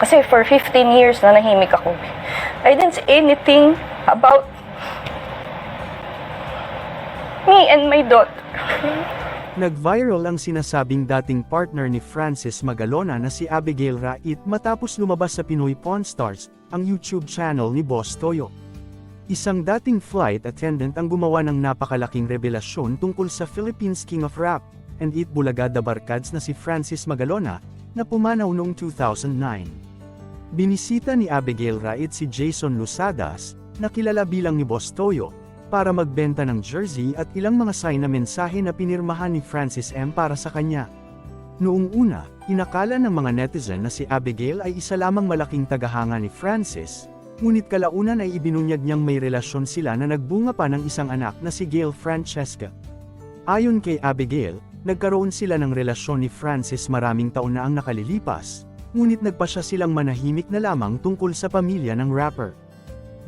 Kasi for 15 years na nahimik ako. I didn't say anything about me and my daughter. Nag-viral ang sinasabing dating partner ni Francis Magalona na si Abigail Rait matapos lumabas sa Pinoy Pawn Stars, ang YouTube channel ni Boss Toyo. Isang dating flight attendant ang gumawa ng napakalaking revelasyon tungkol sa Philippines King of Rap, and It Bulaga the Barkads na si Francis Magalona, na pumanaw noong 2009. Binisita ni Abigail Rait si Jason Lusadas, na kilala bilang ni Boss Toyo, para magbenta ng jersey at ilang mga sign na mensahe na pinirmahan ni Francis M. para sa kanya. Noong una, inakala ng mga netizen na si Abigail ay isa lamang malaking tagahanga ni Francis, ngunit kalaunan ay ibinunyag niyang may relasyon sila na nagbunga pa ng isang anak na si Gail Francesca. Ayon kay Abigail, nagkaroon sila ng relasyon ni Francis maraming taon na ang nakalilipas, ngunit nagpa siya silang manahimik na lamang tungkol sa pamilya ng rapper.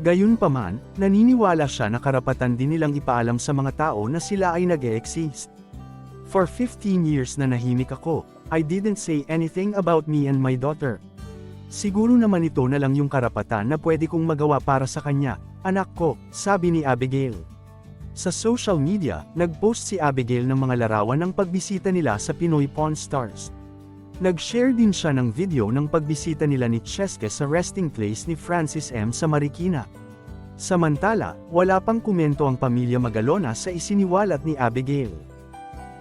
Gayunpaman, naniniwala siya na karapatan din nilang ipaalam sa mga tao na sila ay nag-e-exist. For 15 years na nahimik ako, I didn't say anything about me and my daughter. Siguro naman ito na lang yung karapatan na pwede kong magawa para sa kanya, anak ko, sabi ni Abigail. Sa social media, nag-post si Abigail ng mga larawan ng pagbisita nila sa Pinoy Pawn Stars. Nag-share din siya ng video ng pagbisita nila ni Cheske sa resting place ni Francis M. sa Marikina. Samantala, wala pang komento ang pamilya Magalona sa isiniwalat ni Abigail.